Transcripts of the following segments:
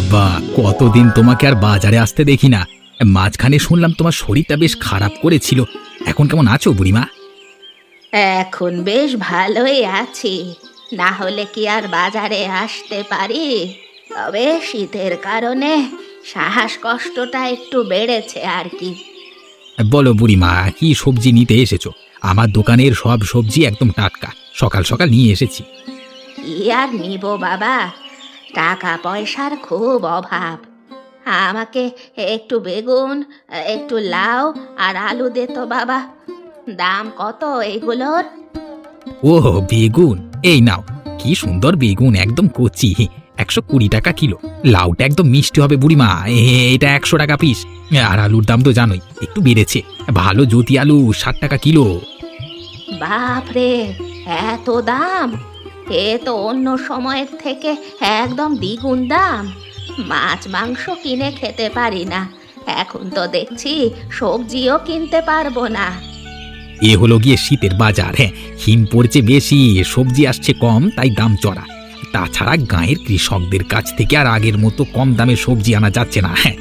বাবা কতদিন তোমাকে আর বাজারে আসতে দেখি না। মাঝখানে শুনলাম তোমার শরীরটা বেশ খারাপ করেছিল। এখন কেমন আছো বুড়িমা? এখন বেশ ভালোই আছি। না হলে কি আর বাজারে আসতে পারি? তবে শীতের কারণে শ্বাস কষ্টটা একটু বেড়েছে আর কি। বলো বুড়িমা কি সবজি নিতে এসেছ? আমার দোকানের সব সবজি একদম টাটকা। সকাল সকাল নিয়ে এসেছি। কি আর নিব বাবা? টাকা পয়সার খুব অভাব। আমাকে একটু বেগুন একটু লাউ আর আলু দে তো বাবা। দাম কত এগুলোর? ও বেগুন। এই নাও কি সুন্দর বেগুন একদম কচি। একশো কুড়ি টাকা কিলো। লাউটা একদম মিষ্টি হবে বুড়িমা। এটা একশো টাকা পিস। আর আলুর দাম তো জানোই একটু বেড়েছে। ভালো জ্যোতি আলু ষাট টাকা কিলো। বাপরে এত দাম? এ তো অন্য সময়ের থেকে একদম দ্বিগুণ দাম। মাছ মাংস কিনে খেতে পারি না। এখন তো দেখছি সবজিও কিনতে পারব না। এ হলো গিয়ে শীতের বাজার হ্যাঁ। হিম পড়ছে বেশি সবজি আসছে কম তাই দাম চড়া। তাছাড়া গাঁয়ের কৃষকদের কাছ থেকে আর আগের মতো কম দামে সবজি আনা যাচ্ছে না হ্যাঁ।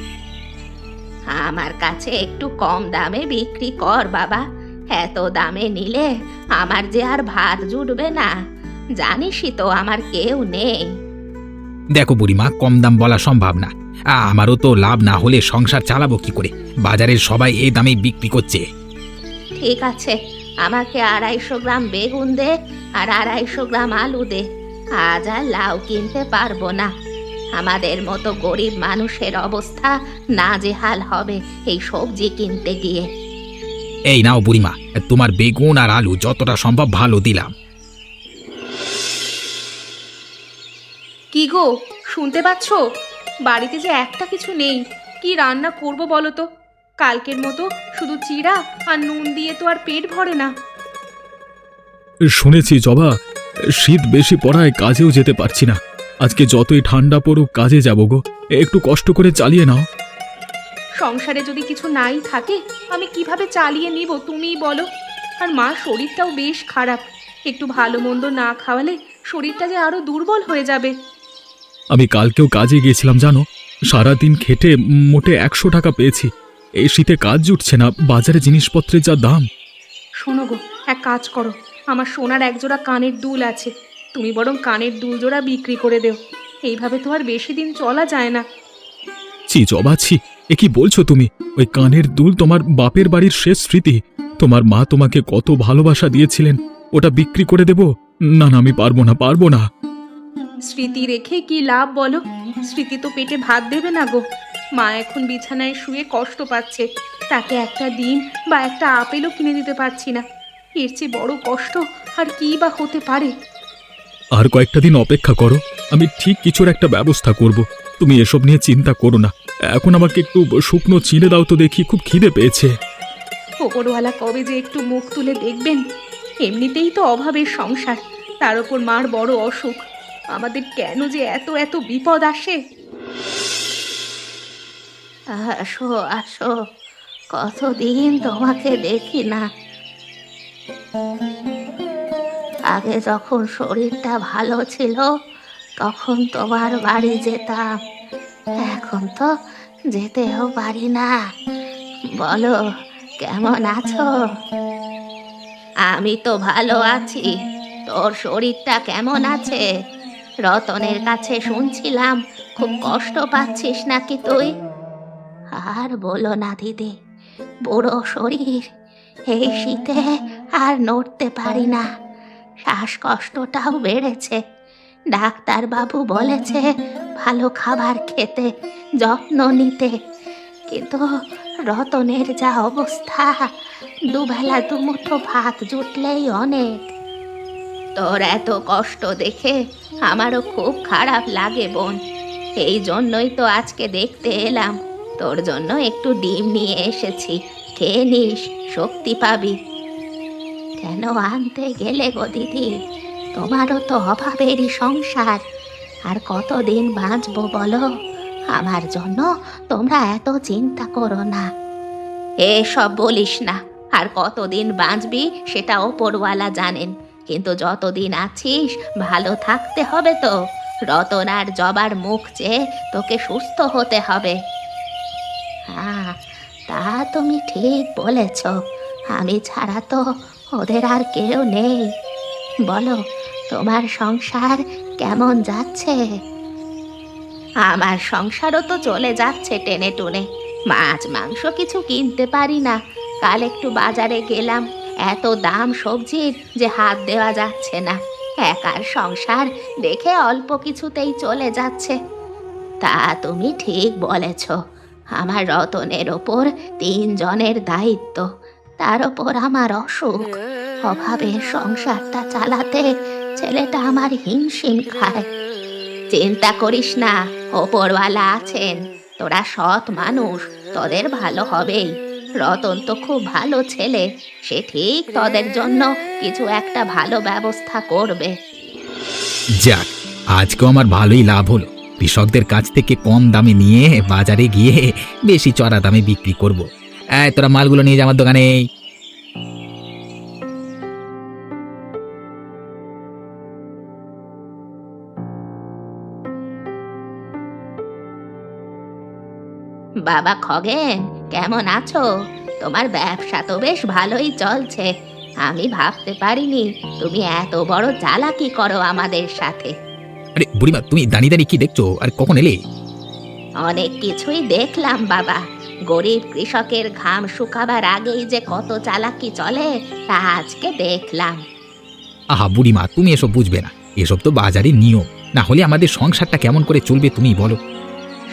আমার কাছে একটু কম দামে বিক্রি কর বাবা। এত দামে নিলে আমার যে আর ভাত জুটবে না। জানিসই তো আমার কেউ নেই। দেখো বুড়িমা কম দাম বলা সম্ভব না। আ, আমারও তো লাভ না হলে সংসার চালাবো কি করে? বাজারের সবাই এই দামে বিক্রি করছে। ঠিক আছে আমাকে আড়াইশো গ্রাম বেগুন দে আর আড়াইশো গ্রাম আলু দে। আজ আর লাউ কিনতে পারব না। আমাদের মতো গরিব মানুষের অবস্থা নাজেহাল হবে এই সবজি কিনতে গিয়ে। এই নাও বুড়িমা তোমার বেগুন আর আলু যতটা সম্ভব ভালো দিলাম। কি গো শুনতে পাচ্ছ? বাড়িতে যে একটা কিছু নেই কি রান্না করব বলো তো? কালকের মতো শুধু চিড়া আর নুন দিয়ে তো আর পেট ভরে না। শুনেছি জবা শীত বেশি পড়ায় কাজেও যেতে পারছি না। আজকে যতই ঠান্ডা পড়ুক কাজে যাব গো। একটু কষ্ট করে চালিয়ে নাও। সংসারে যদি কিছু নাই থাকে আমি কীভাবে চালিয়ে নিব তুমিই বলো। আর মা শরীরটাও বেশ খারাপ। একটু ভালো মন্দ না খাওয়ালে শরীরটা যে আরও দুর্বল হয়ে যাবে। আমি কালকেও কাজে গিয়েছিলাম জানো? সারাদিন খেটে মোটে একশো টাকা পেয়েছি। এই শীতে কাজ জুটছে না বাজারে জিনিসপত্রের যা দাম। শোনো গো এক কাজ করো। আমার সোনার একজোড়া কানের দুল আছে। তুমি বরং কানের দুল জোড়া বিক্রি করে দেও। এইভাবে তো আর বেশি দিন চলা যায় না। ছি জবা ছি এ কি বলছো তুমি? ওই কানের দুল তোমার বাপের বাড়ির শেষ স্মৃতি। তোমার মা তোমাকে কত ভালোবাসা দিয়েছিলেন। ওটা বিক্রি করে দেব? না না আমি পারব না পারব না। স্মৃতি রেখে কি লাভ বলো? স্মৃতি তো পেটে ভাত দেবে না গো। মা এখন বিছানায় শুয়ে কষ্ট পাচ্ছে। তাকে একটা ডিম বা একটা আপেলও কিনে দিতে পারছি না। এর চেয়ে বড় কষ্ট আর কি বা হতে পারে? আর কয়েকটা দিন অপেক্ষা করো। আমি ঠিক কিছুর একটা ব্যবস্থা করব। তুমি এসব নিয়ে চিন্তা করো না। এখন আমাকে একটু শুকনো চিনে দাও তো দেখি খুব খিদে পেয়েছে। ওপরওয়ালা কবে যে একটু মুখ তুলে দেখবেন? এমনিতেই তো অভাবের সংসার। তার উপর মার বড় অসুখ। আমাদের কেন যে এত এত বিপদ আসে? আসো আসো। কতদিন তোমাকে দেখি না। আগে যখন শরীরটা ভালো ছিল, তখন তোমার বাড়ি যেতাম। এখন তো যেতেও পারি না। বলো, কেমন আছো? আমি তো ভালো আছি। তোর শরীরটা কেমন আছে? রতনের কাছে শুনছিলাম, খুব কষ্ট পাচ্ছিস নাকি তুই? আর বলো না দিদি, বুড়ো শরীর, এই শীতে আর নড়তে পারি না। শ্বাসকষ্টটাও বেড়েছে। ডাক্তার বাবু বলেছে ভালো খাবার খেতে, যত্ন নিতে। কিন্তু রতনের যা অবস্থা, দুবেলা দুমুঠো ভাত জুটলেই অনেক। তোর এত কষ্ট দেখে আমারও খুব খারাপ লাগে, বোন। এই জন্যই তো আজকে দেখতে এলাম। তোর জন্য একটু ডিম নিয়ে এসেছি। খেয়ে নিস, শক্তি পাবি। কেন আনতে গেলে গো দিদি? তোমারও তো অভাবেরই সংসার। আর কতদিন বাঁচবো বলো? আমার জন্য তোমরা এত চিন্তা করো না। এসব বলিস না। আর কতদিন বাঁচবি সেটা ওপরওয়ালা জানেন। কিন্তু যতদিন আছিস, ভালো থাকতে হবে তো। রতন আর জবার মুখ চেয়ে তোকে সুস্থ হতে হবে। হ্যাঁ তা তুমি ঠিক বলেছ। আমি ছাড়া তো ওদের আর কেউ নেই। বলো, তোমার সংসার কেমন যাচ্ছে? আমার সংসারও তো চলে যাচ্ছে টেনে টুনে। মাছ, মাংস কিছু কিনতে পারি না। কাল একটু বাজারে গেলাম। এত দাম সবজির যে হাত দেওয়া যাচ্ছে না। একার সংসার দেখে অল্প কিছুতেই চলে যাচ্ছে। তা তুমি ঠিক বলেছ। আমার রতনের ওপর তিনজনের দায়িত্ব। তার ওপর আমার অসুখ। অভাবের সংসারটা চালাতে ছেলেটা আমার হিমশিম খায়। চিন্তা করিস না, ওপরওয়ালা আছেন। তোরা সৎ মানুষ, তোদের ভালো হবেই। রতন তো খুব ভালো ছেলে। সে ঠিক তোদের জন্য কিছু একটা ভালো ব্যবস্থা করবে। যাক, আজকেও আমার ভালোই লাভ হলো। কৃষকদের কাছ থেকে কম দামে নিয়ে বাজারে গিয়ে বেশি চড়া দামে বিক্রি করব। এই, তোরা মালগুলো নিয়ে যা আমার দোকানে বাবা খগেন কেমন আছো? তোমার ব্যবসা তো বেশ ভালোই চলছে। আমি ভাবতে পারিনি তুমি এত বড় চালাকি করো আমাদের সাথে। আরে বুড়িমা তুমি দাঁড়িয়ে দাঁড়িয়ে কি দেখছ? আর কখন এলে? অনেক কিছুই দেখলাম বাবা। গরিব কৃষকের ঘাম শুকাবার আগেই যে কত চালাকি চলে তা আজকে দেখলাম। আহা বুড়িমা তুমি এসব বুঝবে না। এসব তো বাজারের নিয়ম। না হলে আমাদের সংসারটা কেমন করে চলবে তুমি বলো।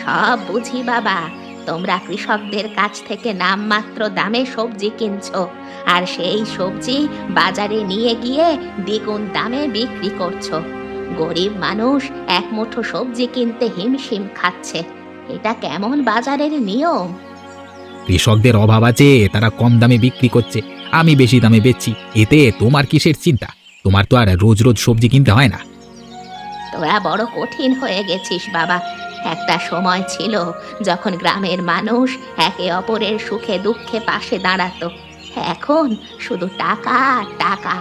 সব বুঝি বাবা। তোমরা কৃষকদের কাছ থেকে নামমাত্র দামে সবজি কিনছো আর সেই সবজি বাজারে নিয়ে গিয়ে দ্বিগুণ দামে বিক্রি করছ। গরিব মানুষ এক মুঠো সবজি কিনতে হিমশিম খাচ্ছে। এটা কেমন বাজারের নিয়ম? কৃষকদের অভাব আছে তারা কম দামে বিক্রি করছে। আমি বেশি দামে বেচছি এতে তোমার কিসের চিন্তা? তোমার তো আর রোজ রোজ সবজি কিনতে হয় না। তোরা বড় কঠিন হয়ে গেছিস বাবা। একটা সময় ছিল যখন গ্রামের মানুষ একে অপরের সুখে দুঃখে পাশে দাঁড়াতো। এখন শুধু টাকা আর টাকা।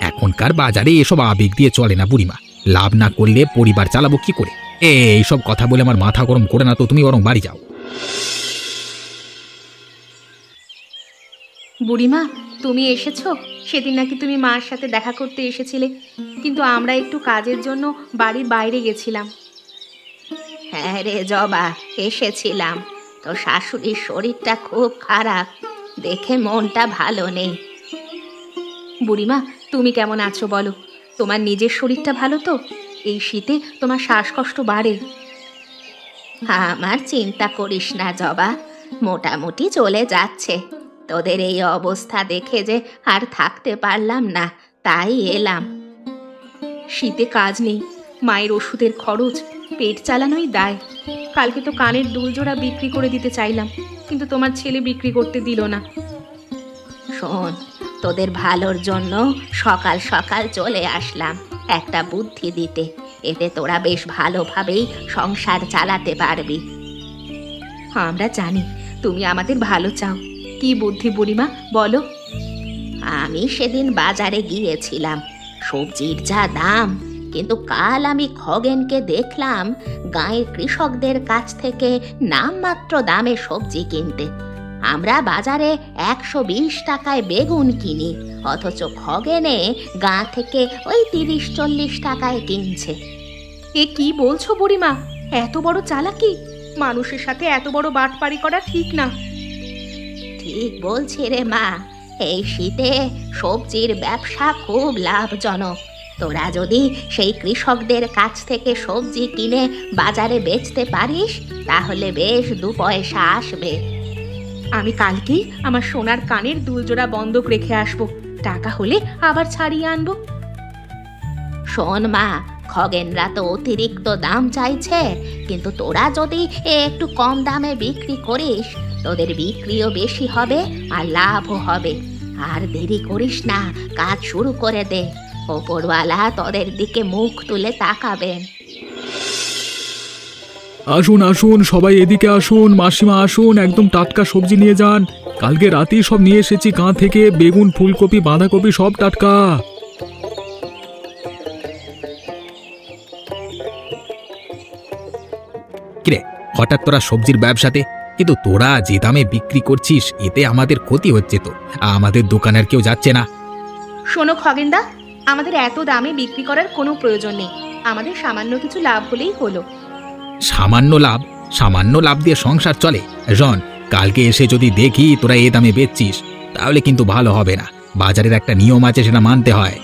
এখনকার বাজারে এসব আবেগ দিয়ে চলে না বুড়িমা। লাভ না করলে পরিবার চালাবো কি করে? এইসব কথা বলে আমার মাথা গরম করে না তো তুমি বরং বাড়ি যাও। বুড়িমা তুমি এসেছ? সেদিন নাকি তুমি মার সাথে দেখা করতে এসেছিলে। কিন্তু আমরা একটু কাজের জন্য বাড়ির বাইরে গেছিলাম। হ্যাঁ রে জবা, এসেছিলাম। তো শাশুড়ির শরীরটা খুব খারাপ, দেখে মনটা ভালো নেই। বুড়িমা, তুমি কেমন আছো বলো? তোমার নিজের শরীরটা ভালো তো? এই শীতে তোমার শ্বাসকষ্ট বাড়ে। আমার চিন্তা করিস না জবা, মোটামুটি চলে যাচ্ছে। তোদের এই অবস্থা দেখে যে আর থাকতে পারলাম না, তাই এলাম। শীতে কাজ নেই, মায়ের ওষুধের খরচ পেট চালানোই দায়। কালকে তো কানের দুলজোড়া বিক্রি করে দিতে চাইলাম কিন্তু তোমার ছেলে বিক্রি করতে দিল না। শোন তোদের ভালোর জন্য সকাল সকাল চলে আসলাম একটা বুদ্ধি দিতে। এতে তোরা বেশ ভালোভাবেই সংসার চালাতে পারবি। আমরা জানি তুমি আমাদের ভালো চাও। কি বুদ্ধি বুড়িমা বলো। আমি সেদিন বাজারে গিয়েছিলাম সবজির যা দাম কিন্তু কাল আমি খগেনকে দেখলাম গাঁয়ের কৃষকদের কাছ থেকে নামমাত্র দামে সবজি কিনতে। আমরা বাজারে একশো বিশ টাকায় বেগুন কিনি অথচ খগেনে গাঁ থেকে ওই তিরিশ চল্লিশ টাকায় কিনছে। এ কি বলছো বুড়িমা? এত বড় চালাকি? মানুষের সাথে এত বড় বাটপাড়ি করা ঠিক না। ঠিক বলছি রে মা এই শীতে সবজির ব্যবসা খুব লাভজনক। তোরা যদি সেই কৃষকদের কাছ থেকে সবজি কিনে বাজারে বেচতে পারিস তাহলে বেশ দু পয়সা আসবে। আমি কালকেই আমার সোনার কানের দুলজোড়া বন্ধক রেখে আসব। টাকা হলে আবার ছাড়িয়ে আনব। শোন মা খগেনরা তো অতিরিক্ত দাম চাইছে কিন্তু তোরা যদি একটু কম দামে বিক্রি করিস তোদের বিক্রিও বেশি হবে আর লাভও হবে। আর দেরি করিস না কাজ শুরু করে দে। ওপরওয়ালা তোদের দিকে মুখ তুলে তাকাবেন। আসুন আসুন সবাই এদিকে আসুন মাসিমা আসুন একদম টাটকা সবজি নিয়ে যান। কালকে রাতেই সব নিয়ে এসেছি গাঁ থেকে বেগুন ফুলকপি বাঁধাকপি সব টাটকা। কিরে হঠাৎ তোরা সবজির ব্যবসাতে? কিন্তু তোরা যে দামে বিক্রি করছিস এতে আমাদের ক্ষতি হচ্ছে তো। আমাদের দোকানের কেউ যাচ্ছে না। শোনো খগেনদা আমাদের এত দামে বিক্রি করার কোনো প্রয়োজন নেই। আমাদের সামান্য কিছু লাভ হলেই হলো। সামান্য লাভ? সামান্য লাভ দিয়ে সংসার চলে? রন কালকে এসে যদি দেখি তোরা এ দামে বেচছিস তাহলে কিন্তু ভালো হবে না। বাজারের একটা নিয়ম আছে সেটা মানতে হয়।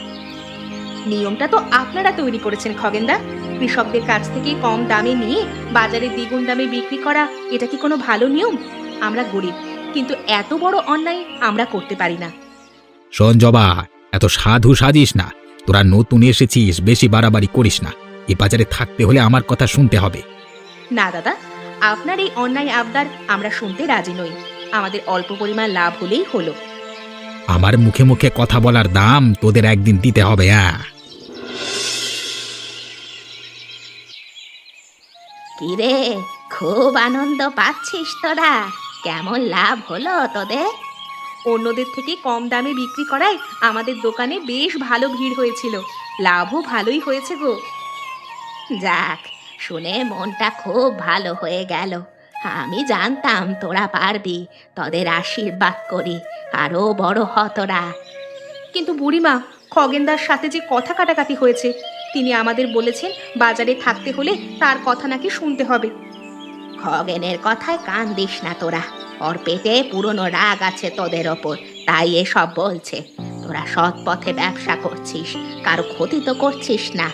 নিয়মটা তো আপনারা তৈরি করেছেন খগেনদা। কৃষকদের কাছ থেকে কম দামে নিয়ে বাজারে দ্বিগুণ দামে বিক্রি করা এটা কি কোনো ভালো নিয়ম? আমরা গরিব কিন্তু এত বড় অন্যায় আমরা করতে পারি না। শোন জবা এত সাধু সাজিস না। তোরা নতুন এসেছিস বেশি বাড়াবাড়ি করিস না। এ বাজারে থাকতে হলে আমার কথা শুনতে হবে। না দাদা আপনার এই অন্যায় আবদার আমরা শুনতে রাজি নই। আমাদের অল্প পরিমাণ লাভ হলেই হলো। আমার মুখে মুখে কথা বলার দাম তোদের একদিন দিতে হবে হ্যাঁ কিরে খুব আনন্দ পাচ্ছিস তোরা। কেমন লাভ হলো তোদের? অন্যদের থেকে কম দামে বিক্রি করায় আমাদের দোকানে বেশ ভালো ভিড় হয়েছিল। লাভও ভালোই হয়েছে গো। যাক, শুনে মনটা খুব ভালো হয়ে গেল। আমি জানতাম তোরা পারবি, তোদের আশীর্বাদ করি, আরও বড় হ তোরা কিন্তু বুড়িমা, খগেনদার সাথে যে কথা কাটাকাটি হয়েছে, তিনি আমাদের বলেছেন বাজারে থাকতে হলে তার কথা নাকি শুনতে হবে। খগেনের কথায় কান দিস না তোরা। ওর পেটে পুরনো রাগ আছে তোদের ওপর তাই এসব বলছে। তোরা সৎ পথে ব্যবসা করছিস কারও ক্ষতি তো করছিস না।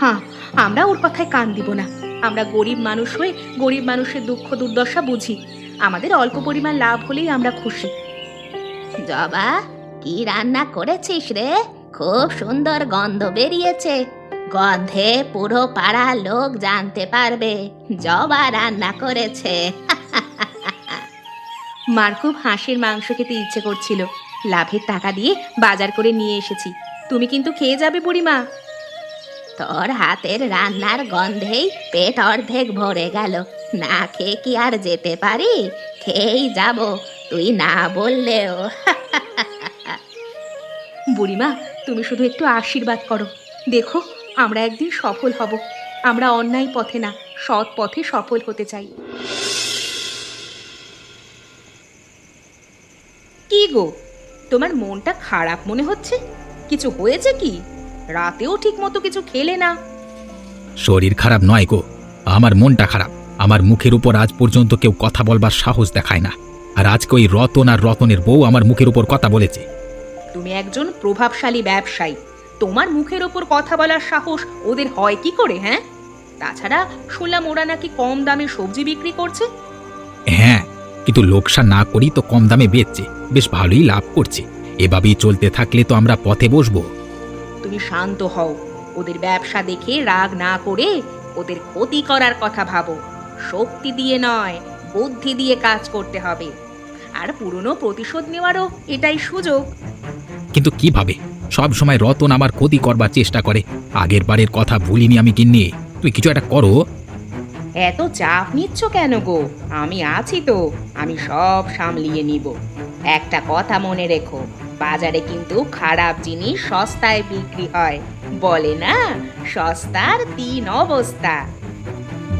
হ্যাঁ আমরা ওর কথায় কান দিব না। আমরা গরিব মানুষ হয়ে গরিব মানুষের দুঃখ দুর্দশা বুঝি। আমাদের অল্প পরিমাণ লাভ হলেই আমরা খুশি। জবা কি রান্না করেছিস রে? খুব সুন্দর গন্ধ বেরিয়েছে। গন্ধে পুরো পাড়ার লোক জানতে পারবে জবা রান্না করেছে। মার খুব হাঁসের মাংস খেতে ইচ্ছে করছিল। লাভের টাকা দিয়ে বাজার করে নিয়ে এসেছি। তুমি কিন্তু খেয়ে যাবে বুড়িমা। তোর হাতের রান্নার গন্ধেই পেট অর্ধেক ভরে গেল। না খেয়ে কি আর যেতে পারি? খেয়েই যাব। তুই না বললেও। বুড়িমা, তুমি শুধু একটু আশীর্বাদ করো। দেখো, আমরা একদিন সফল হব। আমরা অন্যায় পথে না, সৎ পথে সফল হতে চাই। কি গো? তোমার মনটা খারাপ মনে হচ্ছে? কিছু হয়েছে কি? রাতেও ঠিক মতো কিছু খেলে না। শরীর খারাপ নয় গো। আমার মনটা খারাপ। আমার মুখের উপর আজ পর্যন্ত কেউ কথা বলবার সাহস দেখায় না। আর আজকে ওই রতন আর রতনের বউ আমার মুখের উপর কথা বলেছে। তুমি একজন প্রভাবশালী ব্যবসায়ী। তোমার মুখের ওপর কথা বলার সাহস ওদের হয় কি করে হ্যাঁ? তাছাড়া শুনলাম ওরা নাকি কম দামে সবজি বিক্রি করছে। হ্যাঁ কিন্তু লোকসান না করি তো কম দামে বেচছে। বেশ ভালোই লাভ করছে। এভাবেই চলতে থাকলে তো আমরা পথে বসবো। তুমি শান্ত হও। ওদের ব্যবসা দেখে রাগ না করে ওদের ক্ষতি করার কথা ভাবো। শক্তি দিয়ে নয় বুদ্ধি দিয়ে কাজ করতে হবে। আর পুরনো প্রতিশোধ নেওয়ারও এটাই সুযোগ। কিন্তু কীভাবে? সব সময় রতন আমার ক্ষতি করবার চেষ্টা করে। আগের বারের কথা ভুলিনি আমি কিন্নি তুই কিছু একটা করো। এত চাপ নিচ্ছ কেন গো? আমি আছি তো আমি সব সামলিয়ে নিব। একটা কথা মনে রেখো বাজারে কিন্তু খারাপ জিনিস সস্তায় বিক্রি হয়। বলে না? সস্তার তিন অবস্থা।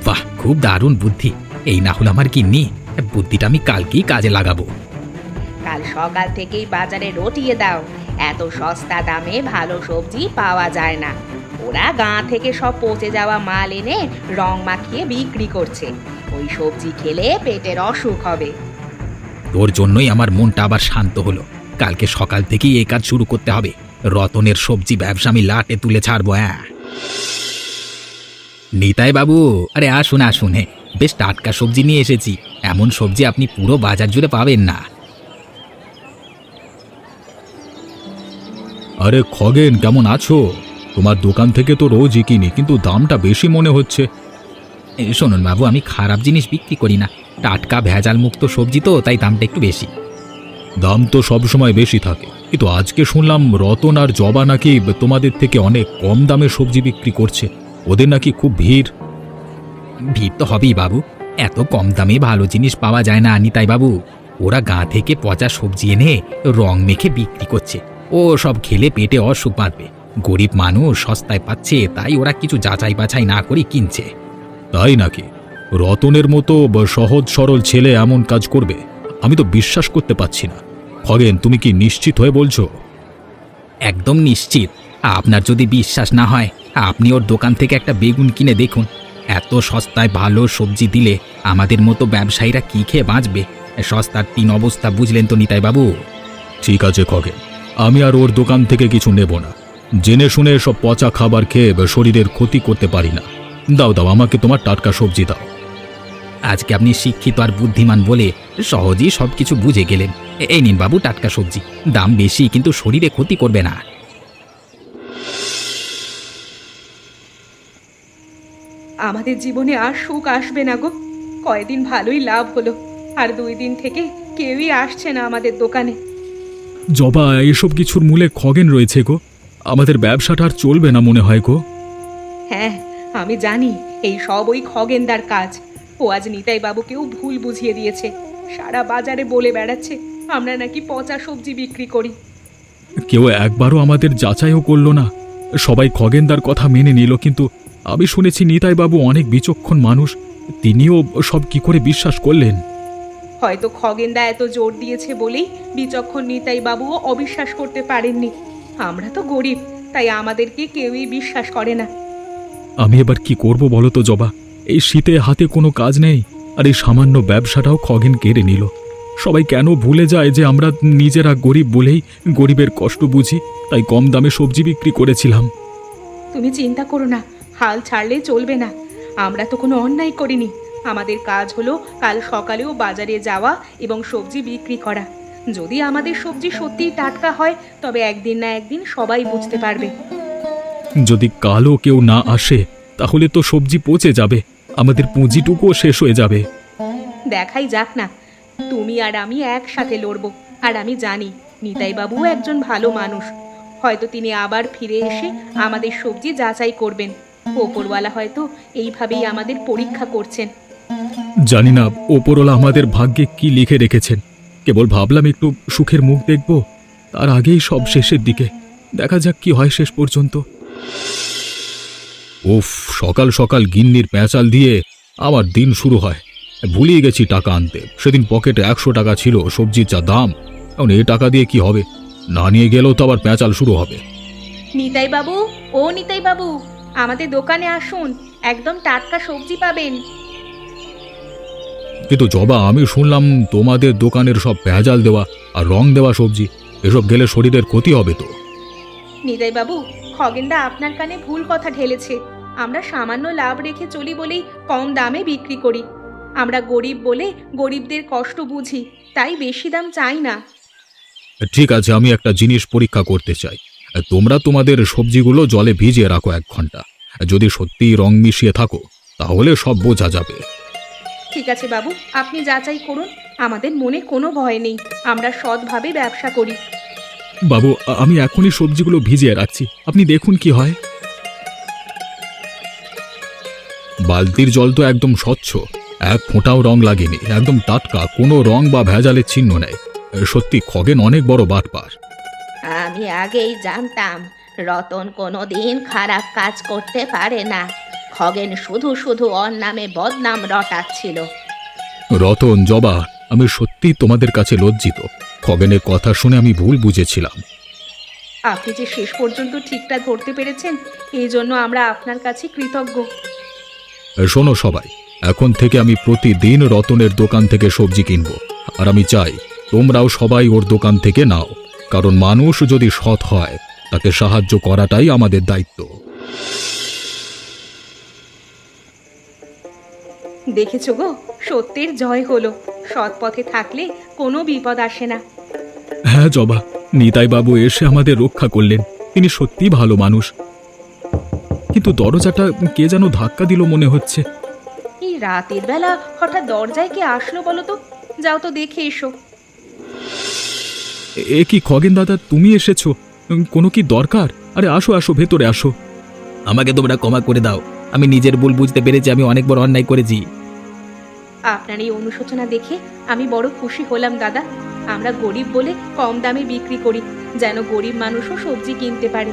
বাহ খুব দারুণ বুদ্ধি। এই না হলে আমার কিন্নি বুদ্ধিটা আমি কালকেই কাজে লাগাবো। কাল সকাল থেকেই বাজারে রটিয়ে দাও। এত সস্তা দামে ভালো সবজি পাওয়া যায় না। ওরা গাঁ থেকে সব পচে যাওয়া মাল এনে রং মাখিয়ে বিক্রি করছে। ওই সবজি খেলে পেটের অসুখ হবে। তোর জন্যই আমার মনটা আবার শান্ত হলো। কালকে সকাল থেকেই এই কাজ শুরু করতে হবে। রতনের সবজি ব্যবসা আমি লাটে তুলে ছাড়বো হ্যাঁ নিতাই বাবু আরে আসুন আসুন হ্যাঁ বেশ টাটকা সবজি নিয়ে এসেছি। এমন সবজি আপনি পুরো বাজার জুড়ে পাবেন না। আরে খগেন, কেমন আছো? তোমার দোকান থেকে তো রোজই কিনি, কিন্তু দামটা বেশি মনে হচ্ছে। শুনুন বাবু, আমি খারাপ জিনিস বিক্রি করি না। টাটকা ভেজাল মুক্ত সবজি তো, তাই দামটা একটু বেশি। দাম তো সবসময় বেশি থাকে। কিন্তু আজকে শুনলাম রতন আর জবা নাকি তোমাদের থেকে অনেক কম দামে সবজি বিক্রি করছে। ওদের নাকি খুব ভিড়। ভিড় তো হবেই বাবু। এত কম দামে ভালো জিনিস পাওয়া যায় না, নিতাই বাবু। ওরা গা থেকে পচা সবজি এনে রং মেখে বিক্রি করছে। ও সব খেলে পেটে অসুখ বাঁধবে। গরিব মানুষ সস্তায় পাচ্ছে তাই ওরা কিছু যাচাই বাছাই না করে কিনছে। তাই নাকি? রতনের মতো সহজ সরল ছেলে এমন কাজ করবে? আমি তো বিশ্বাস করতে পারছি না। খগেন তুমি কি নিশ্চিত হয়ে বলছো? একদম নিশ্চিত। আপনার যদি বিশ্বাস না হয় আপনি ওর দোকান থেকে একটা বেগুন কিনে দেখুন। এত সস্তায় ভালো সবজি দিলে আমাদের মতো ব্যবসায়ীরা কি খেয়ে বাঁচবে? সস্তার তিন অবস্থা বুঝলেন তো নিতাই বাবু? ঠিক আছে খগেন আমি আর ওর দোকান থেকে কিছু নেব না। জেনে শুনে সব পচা খাবার খেয়ে শরীরের ক্ষতি করতে পারি না। দাও দাও আমাকে তোমার টাটকা সবজি দাও। আজকে আপনি শিক্ষিত আর বুদ্ধিমান বলে সহজেই সব কিছু বুঝে গেলেন। এই নিন বাবু টাটকা সবজি। দাম বেশি কিন্তু শরীরে ক্ষতি করবে না। আমাদের জীবনে আর সুখ আসবে না গো। কয়দিন ভালোই লাভ হলো আর দুই দিন থেকে কেউই আসছে না আমাদের দোকানে। জবা এসব কিছুর মূলে খগেন রয়েছে গো। আমাদের ব্যবসাটা আর চলবে না মনে হয় গো। হ্যাঁ আমি জানি এই সব ওই খগেনদার কাজ। ও আজ নিতাই বাবুকেও ভুল বুঝিয়ে দিয়েছে। সারা বাজারে বলে বেড়াচ্ছে আমরা নাকি পচা সবজি বিক্রি করি। কেউ একবারও আমাদের যাচাইও করল না। সবাই খগেনদার কথা মেনে নিল কিন্তু আমি শুনেছি নিতাই বাবু অনেক বিচক্ষণ মানুষ। তিনিও সব কি করে বিশ্বাস করলেন? হয়তো খগেনদা এত জোর দিয়েছে বলেই বিচক্ষণ নিতাই বাবুও অবিশ্বাস করতে পারেননি। আমরা তো গরিব তাই আমাদেরকে কেউই বিশ্বাস করে না। আমি এবার কি করব বলো তো জবা? এই শীতে হাতে কোনো কাজ নেই আর এই সামান্য ব্যবসাটাও খগেন কেড়ে নিল। সবাই কেন ভুলে যায় যে আমরা নিজেরা গরিব বলেই গরিবের কষ্ট বুঝি তাই কম দামে সবজি বিক্রি করেছিলাম। তুমি চিন্তা করো না হাল ছাড়লে চলবে না। আমরা তো কোনো অন্যায় করিনি। আমাদের কাজ হলো কাল সকালেও বাজারে যাওয়া এবং সবজি বিক্রি করা। যদি আমাদের সবজি সত্যিই টাটকা হয় তবে একদিন না একদিন সবাই বুঝতে পারবে। যদি কালও কেউ না আসে তাহলে তো সবজি পচে যাবে আমাদের পুঁজিটুকুও শেষ হয়ে যাবে। দেখাই যাক না তুমি আর আমি একসাথে লড়বো আর আমি জানি নিতাই বাবুও একজন ভালো মানুষ। হয়তো তিনি আবার ফিরে এসে আমাদের সবজি যাচাই করবেন। ওপরওয়ালা হয়তো এইভাবেই আমাদের পরীক্ষা করছেন। জানি না ওপরওয়ালা আমাদের ভাগ্যে কি লিখে রেখেছেন। কেবল ভাবলাম একটু সুখের মুখ দেখব, তার আগেই সব শেষের দিকে। দেখা যাক কি হয় শেষ পর্যন্ত। উফ, সকাল সকাল গিন্নির প্যাঁচাল দিয়ে আমার দিন শুরু হয়। ভুলিয়ে গেছি টাকা আনতে। সেদিন পকেটে একশো টাকা ছিল, সবজির যা দাম। এখন এ টাকা দিয়ে কি হবে? না নিয়ে গেলেও তো আবার প্যাঁচাল শুরু হবে। নিতাই বাবু ও নিতাই বাবু আমাদের দোকানে আসুন। একদম টাটকা সবজি পাবেন। কিন্তু জবা আমি শুনলাম তোমাদের দোকানের সব ভেজাল দেওয়া আর রং দেওয়া সবজি। এসব গেলে শরীরের ক্ষতি হবে তো। নিতাই বাবু খগেনদা আপনার কানে ভুল কথা ঢেলেছে। আমরা সামান্য লাভ রেখে চলি বলেই কম দামে বিক্রি করি। আমরা গরিব বলে গরিবদের কষ্ট বুঝি তাই বেশি দাম চাই না। ঠিক আছে আমি একটা জিনিস পরীক্ষা করতে চাই। তোমরা তোমাদের সবজিগুলো জলে ভিজিয়ে রাখো এক ঘণ্টা। যদি সত্যি রং মিশিয়ে থাকো তাহলে সব বোঝা যাবে। ঠিক আছে বাবু আপনি যাচাই করুন আমাদের মনে কোনো ভয় নেই আমরা সৎভাবে ব্যবসা করি। বাবু আমি এখনই সবজিগুলো ভিজিয়ে রাখছি আপনি দেখুন কি হয়। বালতির জল তো একদম স্বচ্ছ এক ফোঁটাও রং লাগেনি একদম টাটকা কোনো রং বা ভেজালের চিহ্ন নেই। সত্যি খগেন অনেক বড় বাটপার। আমি আগেই জানতাম রতন কোনো দিন খারাপ কাজ করতে পারে না। খগেন শুধু শুধু ওর নামে বদনাম রটাচ্ছিল। রতন জবা আমি সত্যি তোমাদের কাছে লজ্জিত। খগেনের কথা শুনে আমি ভুল বুঝেছিলাম। আপনি যে শেষ পর্যন্ত ঠিকটা ধরতে পেরেছেন এই জন্য আমরা আপনার কাছে কৃতজ্ঞ। শোনো সবাই এখন থেকে আমি প্রতিদিন রতনের দোকান থেকে সবজি কিনব। আর আমি চাই তোমরাও সবাই ওর দোকান থেকে নাও। কারণ মানুষ যদি সৎ হয় তাকে সাহায্য করাটাই আমাদের দায়িত্ব। দেখেছ গো? সত্যের জয় হলো। সৎ পথে থাকলে কোনো বিপদ আসে না। হ্যাঁ জবা। নিতাই বাবু এসে আমাদের রক্ষা করলেন। তিনি সত্যি ভালো মানুষ। কিন্তু দরজাটা কে যেন ধাক্কা দিল মনে হচ্ছে। এই রাতের বেলা হঠাৎ দরজায় কে আসলো বলো তো? যাও তো দেখে এসো। এ- কি খগেন দাদা তুমি এসেছ? কোনো কি দরকার? আরে আসো আসো ভেতরে আসো। আমাকে তোমরা ক্ষমা করে দাও। আমি নিজের ভুল বুঝতে পেরেছি আমি অনেক বড় অন্যায় করেছি। আপনার এই অনুশোচনা দেখে আমি বড় খুশি হলাম দাদা। আমরা গরিব বলে কম দামে বিক্রি করি যেন গরিব মানুষও সবজি কিনতে পারে।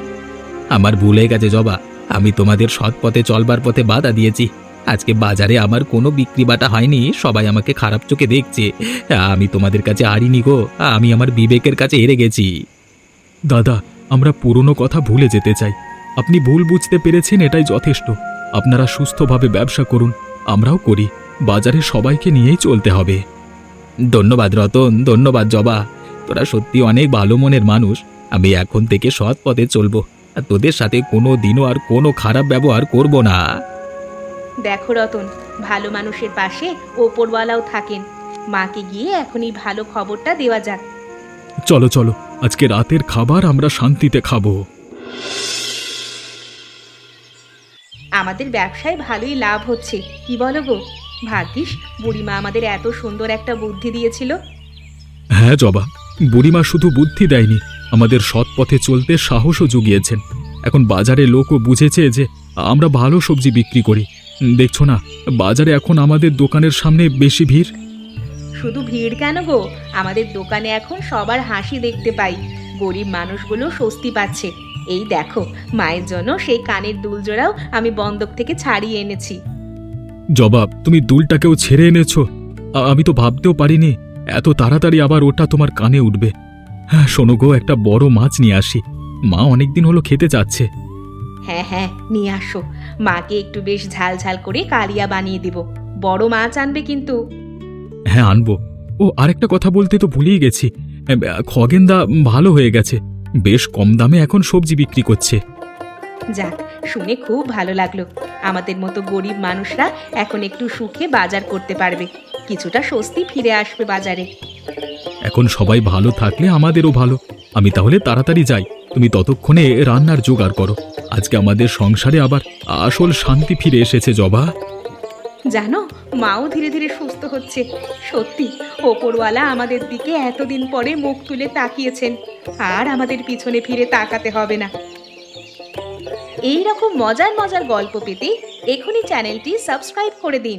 আমার ভুল হয়ে গেছে জবা। আমি তোমাদের সৎ পথে চলবার পথে বাধা দিয়েছি। আজকে বাজারে আমার কোনো বিক্রি বাটা হয়নি সবাই আমাকে খারাপ চোখে দেখছে। আমি তোমাদের কাছে হারিনি গো আমি আমার বিবেকের কাছে হেরে গেছি। দাদা আমরা পুরনো কথা ভুলে যেতে চাই। আপনি ভুল বুঝতে পেরেছেন এটাই যথেষ্ট। আপনারা সুস্থভাবে ব্যবসা করুন আমরাও করি। বাজারে সবাইকে নিয়েই চলতে হবে। ধন্যবাদ রতন ধন্যবাদ জবা। তোরা সত্যি অনেক ভালো মনের মানুষ। আমি এখন থেকে সৎ পথে চলবো। আর তোদের সাথে কোনো দিনও আর কোনো খারাপ ব্যবহার করব না। দেখো রতন ভালো মানুষের পাশে ওপরওয়ালাও থাকেন। মাকে গিয়ে এখনই ভালো খবরটা দেওয়া যাক। চলো চলো আজকে রাতের খাবার আমরা শান্তিতে খাব। আমাদের ব্যবসায় ভালোই লাভ হচ্ছে কি বলো গো? ভাগ্যিস বুড়িমা আমাদের এত সুন্দর একটা বুদ্ধি দিয়েছিল। হ্যাঁ জবা। বুড়িমা শুধু বুদ্ধি দেয়নি আমাদের সৎ পথে চলতে সাহসও জুগিয়েছেন। এখন বাজারে লোকও বুঝেছে যে আমরা ভালো সবজি বিক্রি করি। দেখছ না বাজারে এখন আমাদের দোকানের সামনে বেশি ভিড়? শুধু ভিড় কেন গো? আমাদের দোকানে এখন সবার হাসি দেখতে পাই। গরিব মানুষগুলো স্বস্তি পাচ্ছে। এই দেখো মায়ের জন্য সেই কানের দুল জোড়াও আমি বন্ধক থেকে ছাড়িয়ে এনেছি। জবাব তুমি দুলটাকেও ছেড়ে এনেছো। আ- আমি তো ভাবতেও পারিনি এত তাড়াতাড়ি আবার ওটা তোমার কানে উঠবে। হ্যাঁ শোনো গো একটা বড় মাছ নিয়ে আসি। মা অনেকদিন হলো খেতে যাচ্ছে হ্যাঁ হ্যাঁ নিয়ে আসো। মাকে একটু বেশ ঝাল ঝাল করে কালিয়া বানিয়ে দিব। বড় মাছ আনবে কিন্তু। হ্যাঁ আনব। ও আরেকটা কথা বলতে তো ভুলেই গেছি। এ, খগেনদা ভালো হয়ে গেছে। বেশ কম দামে এখন সবজি বিক্রি করছে। যাক শুনে খুব ভালো লাগল। আমাদের মতো গরিব মানুষরা এখন একটু সুখে বাজার করতে পারবে। কিছুটা স্বস্তি ফিরে আসবে বাজারে। এখন সবাই ভালো থাকলে আমাদেরও ভালো। আমি তাহলে তাড়াতাড়ি যাই। তুমি ততক্ষণে রান্নার জোগাড় করো। আজকে আমাদের সংসারে আবার আসল শান্তি ফিরে এসেছে জবা। জানো, মাও ধীরে ধীরে সুস্থ হচ্ছে। সত্যি, ওপরওয়ালা আমাদের দিকে এতদিন পরে মুখ তুলে তাকিয়েছেন, আর আমাদের পিছনে ফিরে তাকাতে হবে না। এই রকম মজার মজার গল্প পেতে এখনই চ্যানেলটি সাবস্ক্রাইব করে দিন।